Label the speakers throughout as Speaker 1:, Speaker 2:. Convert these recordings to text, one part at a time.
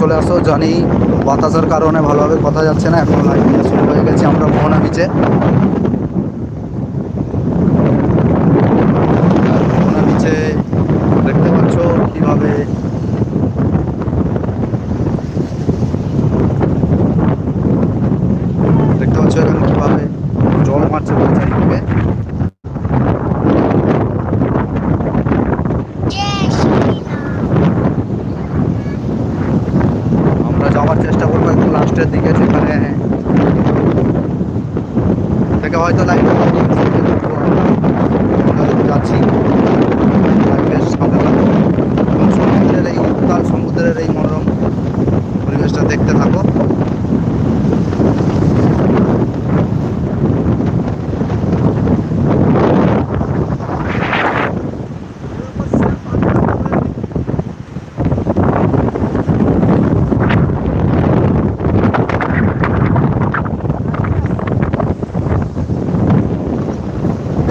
Speaker 1: নেই বাতাসের কারণে ভালোভাবে কথা যাচ্ছে না, এখন লাইভ নিয়ে শুরু হয়ে গেছি আমরা মোহনা বিচে মোহনা বিচে দেখতে পাচ্ছ কীভাবে দেখতে পাচ্ছ এখানে চেষ্টা করব, একটু লাস্টের দিকে যেখানে থেকে হয়তো লাইনটা যাচ্ছি। থাকো এবং সমুদ্রের এই উত্তাল সমুদ্রের এই মনোরম পরিবেশটা দেখতে থাকো।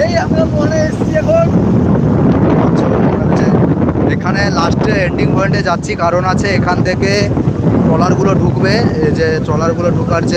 Speaker 2: এই আমরা মনে এসছি এখন।
Speaker 1: এখানে লাস্টে এন্ডিং পয়েন্টে যাচ্ছি, কারণ আছে এখান থেকে ট্রলারগুলো ঢুকবে যে ট্রলারগুলো ঢুকার